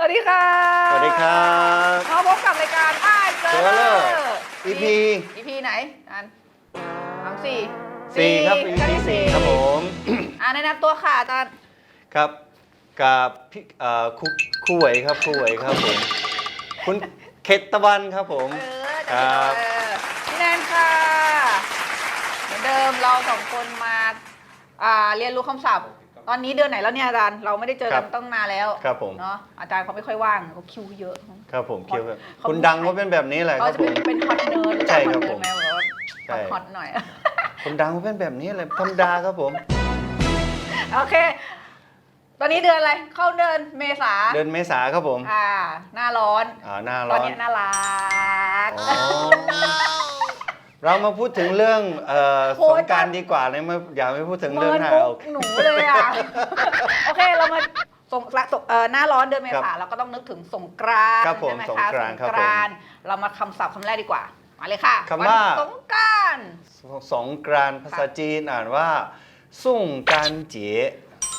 สวัสดีค่ะสวัสดีครับมาพบกับรายการอ้ายเจอเจอเลอร์ EP EP ไหนอันสามสี่สี่ครับราย EP การที่สี่ครับผมอ่าแนะนำตัวค่ะอาจารย์ครับกับพี่เอ่อครูครูเหวยครับครูเหวยครับผมคุณเขตตะวันครับผมเออคอารับจารย์พี่แนนค่ะเหมือนเดิมเราสองคนมาอ่าเรียนรู้คำศัพท์ ตอนนี้เดือนไหนแล้วเนี่ยอาจารย์เราไม่ได้เจอกันต้องนานแล้วครับผม เนาะอาจารย์เขาไม่ค่อยว่างเขาคิวเยอะ ครับผมเคียวครับเขา คุณดังเขาเป็นแบบนี้แหละคเขารับจะผเป็นม เป็นฮอตเนิร์ดใช่ครับผม แมวแบบว่าใช่ฮอตๆหน่อย คุณดังเขาเป็นแบบนี้แหละธรรมดาครับผม โอเค ตอนนี้เดือนอะไร เข้าเดือนเมษาเดือนเมษาครับผม อ่า หน้าร้อน อ่าหน้าตร้ออนนนี้น่ารักอ๋อ เรามาพูดถึงเรื่องเอ่อโหสงกรารดีกว่าเลยไม่อย่าไม่พูดถึงเมิเรื่องนหน้ามุโอกเคหนูเลยอะ โอเคเรามาสงละสงเอ่อหน้าร้อนเดือนเมครัษาบเราก็ต้องนึกถึงสงกรานต์ครับผมใช่ไหมสงคะกรานต์ครับผมสงกรานต์เรามาคำศัพท์คำแรกดีกว่า มาเลยค่ะคำว่า นสงกรานต์สงกรานต์ภาษาจีนอ่านว่าส่งการเจี๋ย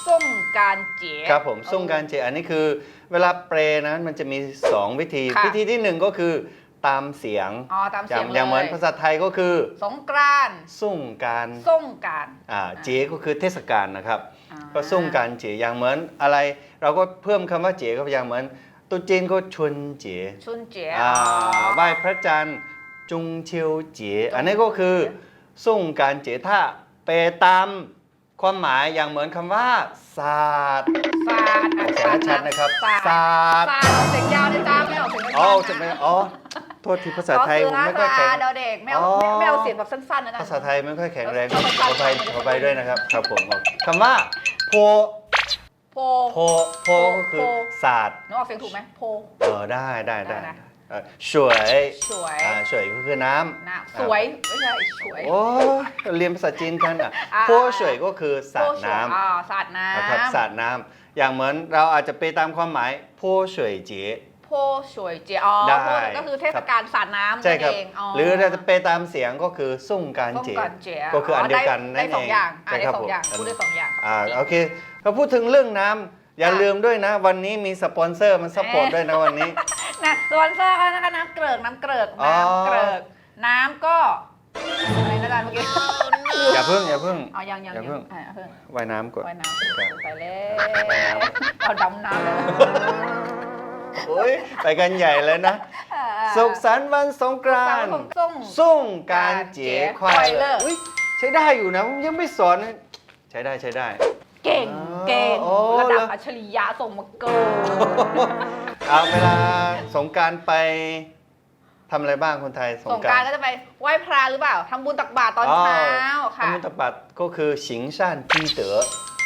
สงกรารเจ๋ครับผมส่งการเจอันนี้คือ เวลาเปรนะมันจะมี 2 วิธี ค่ะ วิธีที่ 1 ก็คือ ตามเสียงอ๋อตามอเสีย่ายงงอย่างเหมือนเลยภาษาไทยก็คือสงกรานต์ส่งการสงกรารอ่าเจก็คือเทศกาลนะครับ อ่าก็ส่งการเจอย่างเหมือนอะไร เราก็เพิ่มคำว่าเจก็อย่างเหมือนตุจีนก็ชวนเจชุนเจ๋อ่าไหว้พระจันทร์จงเชียวเจอันนี้ก็คือส่งการเจถ้าเปรตามความหมายอย่างเหมือนคำว่าศาสตร์ ศาสตร์อะเสียงชัดนะครับศาสตร์ศาสตร์ศาสตร์ออกเสียงยาวนะจ๊ะไม่ออกเสียงสั้นๆอ๋อนะจะไม่อ๋อโทษทีภาษาไทยผมไม่ค่อยแข็งศาสตร์เดาเด็กไม่เอาอ๋อ ไม่เอาเสียงแบบสั้นๆนะจ๊ะภาษาไทยไม่ค่อยแข็งแรงขอไปขอไปด้วยนะครับ ครับผมคำว่าโพโพ โพโพก็คือโพ ศาสตร์นึกออกเสียงถูกไหมโพ เออได้ได้ได้ได้นะ เออสวยสวย อ่าสวยก็คือน้ำนะสวยไม่ใช่สวย โอ้เรียนภาษาจีนกันอะอ่า โพสวยก็คือสาดน้อ่าสาดน้ำนะครับสาดน้ำอย่างเหมือนเราอาจจะไปตามความหมายโพสวยเจำโพสวยเจียอ๋อได้โพก็คือเทศกาลสาดน้ำใช่ครับ นั่นเองอ๋อหรือเราจะไปตามเสียงก็คือส่งการต้องเจการเจียก็คืออันเดียวกันได้นั่นได้สองเองอย่างอ่าใช่ได้ครับสองอย่างผม พูดได้สองอย่างอ่าโอเคเราพูดถึงเรื่องน้ำอย่าค่ะลืมด้วยนะ วันนี้มีสปอนเซอร์มันซัพพอร์ตด้วยนะวันนี้ นะสปอนเซอร์ก็นะคะน้ำเกลือกน้ำเกลือกอ๋อน้ำเกลือกน้ำก็อะไรนะอาจารย์เมื่อกี้อย่าเพิ่งอย่าเพิ่ง เอายังยังอย่าเพิ่ง อะเพิ่งว่ายน้ำก่อน ว่ายน้ครับำไปแล้วเอาดำน้ำเลยโอ้ยไปกันใหญ่เลยนะ สุขสันต์วันสงกรานต์ส่ง ส่งการเจ๋ควายควายเลิก อุ๊ยใช้ได้อยู่นะยังไม่สอนนะใช้ได้ใช้ได้ เก่งอ๋อเก่งโอ้ระดับเหรออั อัจฉริยะส่งมาเกิน เอาเวลาสงการไปทำอะไรบ้างคนไทยสงกกรารารก็จะไปไหว้พระหรือเปล่าทำบุญตักบาตรตอนเช้าค่ะทำบุญตักบาตรก็คือฉิงซ่านจีเต๋อ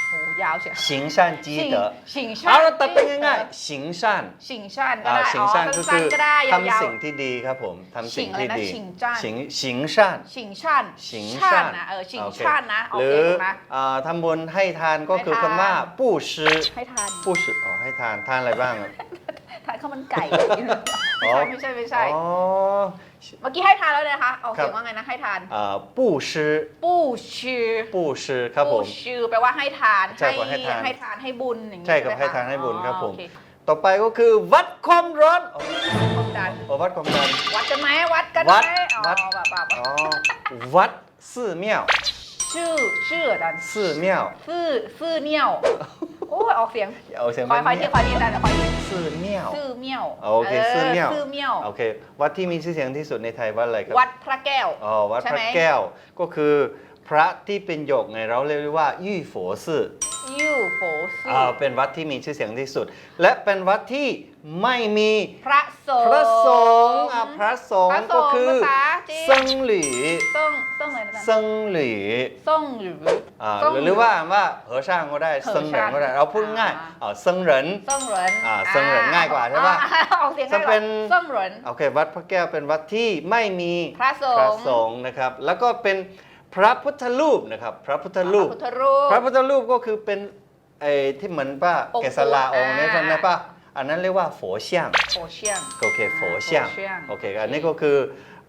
โอ้โยาวเชียวฉิงซ่านจีเต๋อฉิงชอานเราตัดเป็นง่ายๆฉิงซ่านฉิงชันก็ได้ฉิงอ๋านก็คือทำสิ่งที่ดีครับผมทำสิ่งที่ดีฉิงฉิงซ่าน ๆฉิงชันฉิงชันะเออฉิงชันนะหรือทำบุญให้ทานก็คือคำว่าปู้ซื้อให้ทาน ปู้ซื้อให้ทานทานอะไรบ้างอะ ข้าวมันไก่ไม่ใช่ไม่ใช่ไม่ใช่เมื่อกี้ให้ทานแล้วนะคะออกเสียงว่าไงนะให้ทานเอ่อปูชื่อปูชื่อปูชื่อครับผมปูชื่อแปลว่าให้ทานให้ให้ทานให้บุญอย่างนี้ใช่ครับให้ทานให้บุญครับผมต่อไปก็คือวัดความร้อนความดันวัดความดันวัดกันไหมวัดกันไหมวัดวัดสื่อเมี่ยวชื่อชื่อดันสื่อเมี่ยวสื่อสื่อเมี่ยว อ้ยออกเสียงเอาเสียงคอยคอยที่คอยที่อาจารย์คอยที่寺庙ซื่อเมี่ยวโอเคซื่อเมี่ยวซื่อเมี่ยวโอเค วัดที่มีชื่อเสียงที่สุดในไทยวัดอะไรครับวัดพระแก้วอ๋อวัดใช่พไหมระแก้วก็คือพระที่เป็นหยกไงเราเรียกว่ายี่ฝอซื่อยู่โฝซื่อ่าเป็นวัดที่มีชื่อเสียงที่สุด และเป็นวัดที่ไม่มีพระสงฆ์พระสงฆ์อะพระสงพระฆ์สก็งฆ์คือภาษาจีนเซิงหลี่ส่ง ส่งเลยนะอาจารย์เซิงหลี่ส่งหรือ อ่าส่งหรือว่าอ่านว่าเหอช่างก็ได้เหอเซิงเหรินก็ได้ช่างเราพูดง่ายอ่าอ่าเซิงเหรินส่งเหรินอ่าส่งเหรินง่ายกว่าใช่ปะอ่าออกเสียงง่ายกจะเป็ว่านส่งเหรินโอเค วัดพระแก้วเป็นวัดที่ไม่มีพระสงฆ์พระสงฆ์นะครับ แล้วก็เป็นพระพุทธรูปนะครับ พระพุทธรูป พระพุทธรูป พระพุทธรูปก็คือเป็นไอ้ที่เหมือนป้าองค์เกศลาองค์นี้อ่า จำได้ป้าอันนั้นเรียกว่าโฝเซียงโอเชียง โอเคโฝเซียงโฝเซียง โอเคอันนี้ก็คือ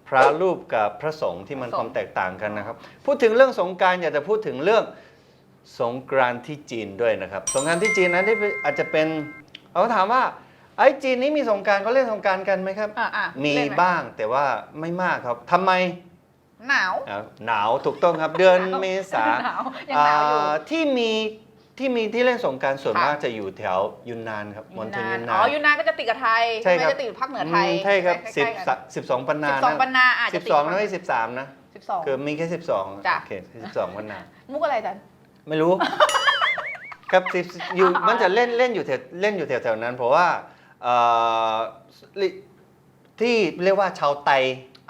พระรูปกับพระสงฆ์ที่มันพระสงฆ์ความแตกต่างกันนะครับ พูดถึงเรื่องสงกรารอยากจะพูดถึงเรื่องสงกรานต์ที่จีนด้วยนะครับ สงกรานต์ที่จีนนั้นที่อาจจะเป็นเขาถามว่าไอ้จีนนี้มีสงกรารเขาเล่นสงกรารกันไหมครับ อะอะมีเล่นไหบ้างแต่ว่าไม่มากครับทำไมหนาว อ่าหนาวถูกต้องครับ เดือนเมษาหนาวยังหนาวอยู่ อ่าที่มี ที่มีที่เล่นสงกรารส่วนค่ะ มากจะอยู่แถวยุนนานครับมณฑลยุนอ๋นาอนยูนนานก็จะติดกับไทยใช่ครับไม่จะติดภาคเหนือไทยอืมใช่ครับใกล้ๆสิบกันสิบสองปันนาสิบสองปันนาอาจสิจะบติดสองกับไม่ใช่สิบสามนะสิบสอง คือมีแค่สิบสองจ้ะ โอเคสิบสองปันนา มุกอะไรจัน ไม่รู้ ครับสิบอยู่มันจะเล่นเล่นอยู่แถวเล่นอยู่แถวๆนั้น เพราะว่าเอ่อลิที่เรียกว่าชาวไต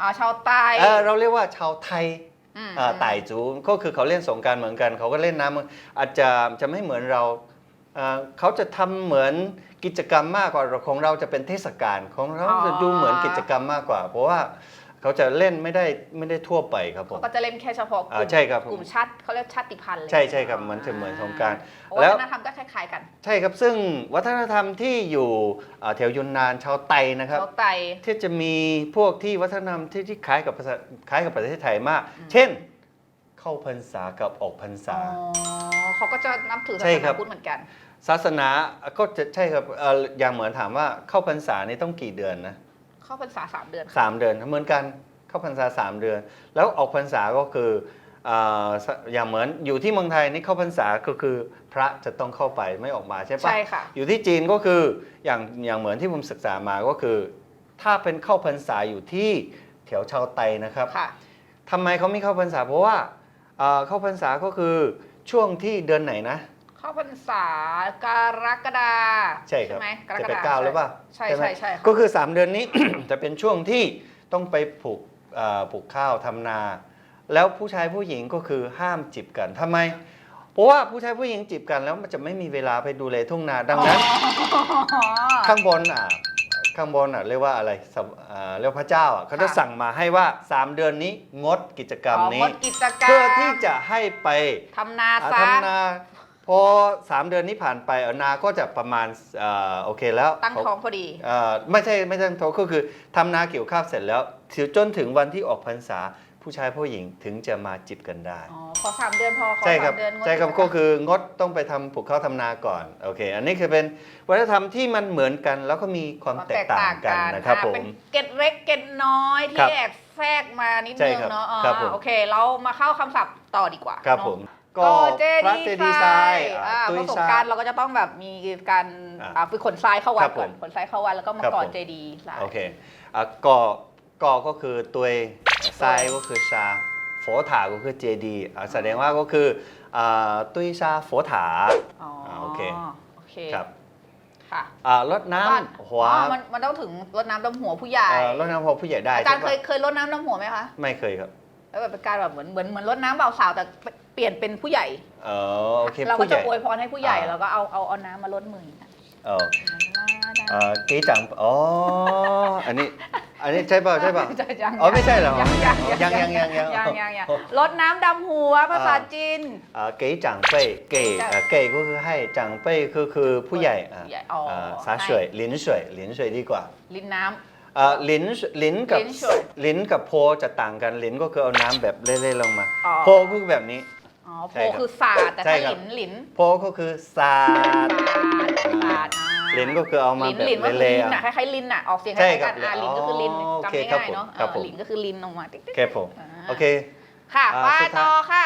อ๋อชาวใต้ เออเราเรียกว่าชาวไทยมเอ่อ ไต่จูก็คือเขาเล่นสงกรารเหมือนกัน เขาก็เล่นน้ำอาจจะจะไม่เหมือนเราเอ่อเขาจะทำเหมือนกิจกรรมมากกว่าของเราจะเป็นเทศกาลของเราจะดูเหมือนกิจกรรมมากกว่า เพราะว่า เขาจะเล่นไม่ได้ไม่ได้ทั่วไปครับผมเขาก็จะเล่นแค่เฉพาะกลุ่อ่ามใช่ครับกลุ่มชาติเขาเรียกชาติพันธุ์เลยใช่ใช่ครับมันจะเหมือนสงกรานต์เพราะแล้วัวฒนธรรมก็คล้ายๆกัน ใช่ครับซึ่งวัฒนธรรมที่อยู่เอ่อแถวยุนนานชาวไตนะครับชาวไต้ที่จะมีพวกที่วัฒนธรรมที่ที่คล้ายกับภาษาคล้ายกับประเทศไทยมาก เช่น เข้าพรรษากับออกพรรษาอ๋อเขาก็จะนับถือศาใช่สครันาบพุทธเหมือนกัน ศาสนาก็จะใช่ครับเอ่ออย่างเหมือนถามว่าเข้าพรรษานี่ต้องกี่เดือนนะ เข้าพรรษาสามเดือนสามเดือนเหมือนกันเข้าพรรษาสามเดือน แล้วออกพรรษาก็คือเอ่อสอย่างเหมือนอยู่ที่เมืองไทยนี่เข้าพรรษาก็คือพระจะต้องเข้าไปไม่ออกมาใช่ปะ ใช่ค่ะ อยู่ที่จีนก็คืออย่างอย่างเหมือนที่ผมศึกษามาก็คือ ถ้าเป็นเข้าพรรษาอยู่ที่แถวชาวไตนะครับค่ะ ทำไมเขาไม่เข้าพรรษาเพราะว่าเอ่อเข้าพรรษาก็คือช่วงที่เดือนไหนนะ เข้าพรรษากรกฎาใช่ครับไหมกรจะกไปฎาเก้าหรือเปล่าใช่ไหมใช่ใช่ค่ะก็คือ 3 เดือนนี้ จะเป็นช่วงที่ต้องไปปลูกเอ่อปลูกข้าวทำนา แล้วผู้ชายผู้หญิงก็คือห้ามจีบกันทำไม เพราะว่าผู้ชายผู้หญิงจีบกันแล้วมันจะไม่มีเวลาไปดูแลทุ่งนาดังนั้น อ๋อ ข้างบนอะข้างบนอะเรียกว่าอะไรสวอ่าเรียกว่าพระเจ้าอะเขาจะค่ะ สั่งมาให้ว่า 3 เดือนนี้งดกิจกรรมอ๋อนี้ งดกิจกรรมเพื่อที่จะให้ไปทำนาอ่าซะ ทำนา พอ 3 เดือนนี้ผ่านไปเอ่อนาก็จะประมาณเอ่อโอเคแล้วตั้งท้องพอดีเอ่อไม่ใช่ไม่ใช่ตั้งท้องก็คือทำนาเกี่ยวข้าวเสร็จแล้วถึงจนถึงวันที่ออกพรรษาผู้ชายผู้หญิงถึงจะมาจิบกันได้ อ๋อขอสามเดือนพอขอใช่ครัสาบมเดือนงดใช่ครับกิจก็รรมคืองดต้องไปทำปลูกข้าวทำนาก่อนโอเค อันนี้คือเป็นวัฒนธรรมที่มันเหมือนกัน แล้วก็มีความแตกต่างกันนะครับอ่าผเป็มนเกร็ดเล็กเกร็ดน้อยครัที่บแอบแทรกมานิดใช่นึงครับเนาะอ่าครับผม โอเค เรามาเข้าคำศัพท์ต่อดีกว่าครับเนอะผม ก็เจพระดีเจย์ดีย์ททรารายยอ่าตุ้ปยระสบชาการณ์เราก็จะต้องแบบมีการอ่าอ่าฝึกขนทรายเข้าวัครัดบก่อนผมขนทรายเข้าวัดแล้วก็มาครับก่อผม เจดีย์ทราย โอเคอะก่อก่อก็คือตัวทรายก็คือชาโฟถาก็คือเจดีย์อะแสดงว่าก็คืออ่าตุ้ยชาโฟถา อ๋ออ่าโอเค โอเคครับค่ะอ่ารดน้บ้านำหัวอ๋อมันมันต้องถึงรดน้ำดำหัวผู้ใหญ่เอ่อรดน้ำหัวผู้ใหญ่ได้อาจารย์ใช่เคปะยเคยรดน้ำดำหัวไหมคะไม่เคยครับ แล้วแบบเป็นการแบบเหมือนเหมือนเหมือนรดน้ำเบาสาวแต่ เปลี่ยนเป็นผู้ใหญ่เออโอเคเราก็ผู้ใหจะญ่ อวยพรให้ผู้ใหญ่อ่า แล้วก็เอาเอาเอาน้ำมาลดมืออย่างเงี้ยเออเอ่อเก๋จังอ๋ออันนี้ อันนี้ใช่เปล่าใช่เปล่ายังอ๋อไม่ใช่เหรอยังยังยังยังยังยังยังยังยังลดน้ำดำหัวภาษาจีนอ่าเก๋จังเป้ยเก๋จังอ่าเก๋ก็คือให้จังเป้ยคือคือผู้ใหญ่อ่าผู้ใหญ่อ๋ออ่าสาสวยลิ้นสวยลิ้นสวยดีกว่า ลิ้นน้อ่าลิ้นลิ้นกับลิ้นสวยลิ้นกับโพจะต่างกันลิ้นก็คือเอาน้ำแบบเล่ๆลงมา อ๋อโพก็คือแบบนี้ำอ๋อ โพใช่ครับคือศาสตร์แต่ใช่ถ้าครับหลินหลินโพก็คือสาดศาสตร์อ่าลิ้นก็คือเอามาลิ้นแบบลิ้นก็คือเละลิ้นๆน่ะอะคล้ายๆลิ้นน่ะออกเสียงคใช่ล้ายๆครักับนอ่าลิ้นก็คือลิ้นอ๋อจำโอเคง่ายๆเนาะครับผมอ่าลิ้นก็คือลิ้นออกมาติ๊กๆครับผมอ่า โอเค ค่ะอ่าไปสุดท้าย ต่อค่ะ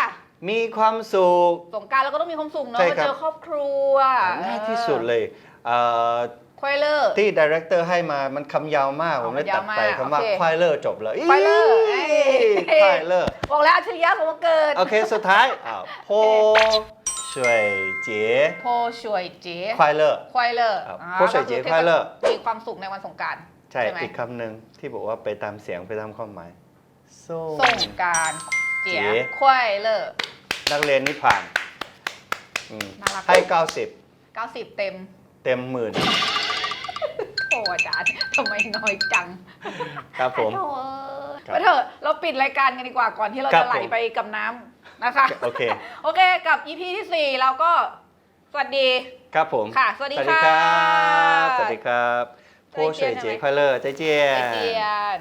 มีความสุข สงกรารเราก็ต้องมีความสุขเนาะใช่มาครับ เจอครอบครัวง่ายที่สุดเลยเอ่อ ควายเลอร์ ที่ดีเรคเตอร์ให้มามันคำยาวมากอ๋อผมเลยยาตัวดไปมากคำว่าโอเคควายเลอร์จบเลยควายเลอร์อีเอ้ย ควายเลอร์ บอกแล้วอัจฉริยะของวันเกิดโอเค สุดท้ายอ่าโพช่วยเจ๋โพช่วยเจ๊ควายเลอร์ ควายเลอร์ครับอ่าโพช่วยเจ๊ก็ควายเลอร์ มีความสุขในวันสงกราร ใช่ ใช่ไหม อีกคำหนึ่งที่บอกว่าไปตามเสียงไปตามความหมายส่สงกรารเจ๊เจ๊ ควายเลอร์ นักเรียนนี่ผ่านอืมน่ารัก ให้ 90 90 เต็ม เต็มหมื่น โอ้อาจารย์ทำไมน้อยจังครับผม โถ่ครัมาเถอะเราปิดรายการกันดีกว่าก่อนที่เราจะไหลไปกับน้ำนะคะ โอเค โอเคกับอีพีที่ 4 เราก็สวัสดี ครับผมค่ะสวัสดีค่ะสวัสดีครับสวัสดีครับผู้เฉยเจคอยเลอร์เจยไอเจียน